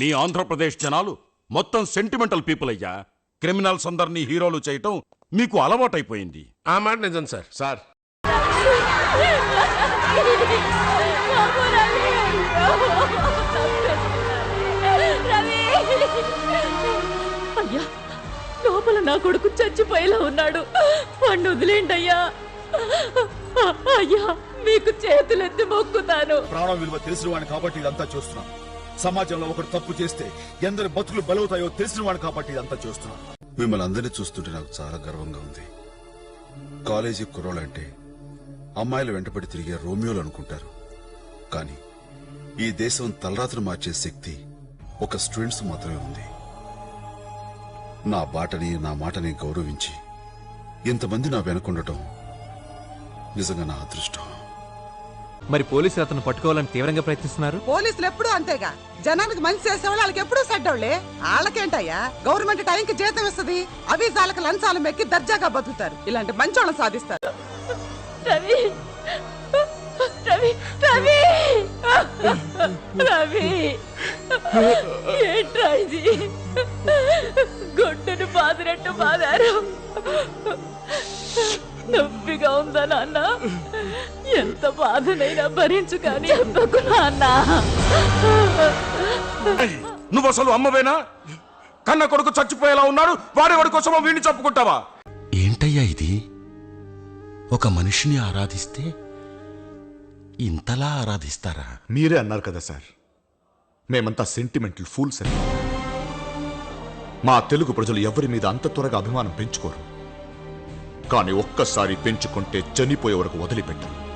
మీ ఆంధ్రప్రదేశ్ జనాలు మొత్తం sentimental people అయ్యా. క్రిమినల్స్ అందరినీ హీరోలు చేయటం మీకు అలవాటైపోయింది. ఆ మాట నిజం సార్. సార్. అయ్యా లోపల నా కొడుకు చచ్చిపోయేలా ఉన్నాడు. వాడిని వదిలేండి అయ్యా. అయ్యా మీకు చేతులెత్తి మొక్కుతాను. ప్రాణం విలువ తెలిసిన వాడిని కాబట్టి ఇదంతా చూస్తున్నాం సమాజంలో ఒకటి తప్పు చేస్తే ఎందరి బతుకులు బలవుతాయో తెలిసిన వాడు కాబట్టి ఇదంతా చూస్తున్నా. మిమ్మల్ని అందరినీ చూస్తుంటే నాకు చాలా గర్వంగా ఉంది. కాలేజీ కుర్రోళ్ళంటే అమ్మాయిలు వెంటపడి తిరిగే రోమియోలు అనుకుంటారు. కానీ ఈ దేశం తలరాత్రి మార్చే శక్తి ఒక స్టూడెంట్స్ మాత్రమే ఉంది. నా బాటని నా మాటని గౌరవించి ఇంతమంది నా వెనుకుండటం నిజంగా నా అదృష్టం. మరి పోలీసులు అతను పట్టుకోవాలని తీవ్రంగా ప్రయత్నిస్తున్నారు? పోలీసులు ఎప్పుడూ అంతేగా. జనానికి మంచి చేసేవాళ్ళు వాళ్ళకి ఎప్పుడూ సడ్డోళ్ళే వాళ్ళకేంటయ్యా? గవర్నమెంట్ టైంకి జీతం ఇస్తుంది. అవి వాళ్ళకి లంచాలు మెక్కి దర్జాగా బతుకుతారు. ఇలాంటి మంచోళ్ళని సాధిస్తారు. రవి. రవి. రవి. రవి. ఏంట్రా ఇది? గుడ్డును బాదినట్టు బాదారు నొప్పిగా ఉందా నాన్న? ఎంత బాధనైనా భరించు కానీ నాన్న. నువ్వు అసలు అమ్మవేనా? కన్న కొడుకు చచ్చిపోయేలా ఉన్నాడు వాడి వాడి కోసమో వీడిని చెప్పుకుంటావా ఏంటయ్యా ఇది? ఒక మనిషిని ఆరాధిస్తే ఇంతలా ఆరాధిస్తారా? మీరే అన్నారు కదా సార్ మేమంతా సెంటిమెంటల్ ఫూల్స్ అని మా తెలుగు ప్రజలు ఎవరి మీద అంత త్వరగా అభిమానం పెంచుకోరు. కానీ ఒక్కసారి పెంచుకుంటే చనిపోయే వరకు వదిలిపెట్టను.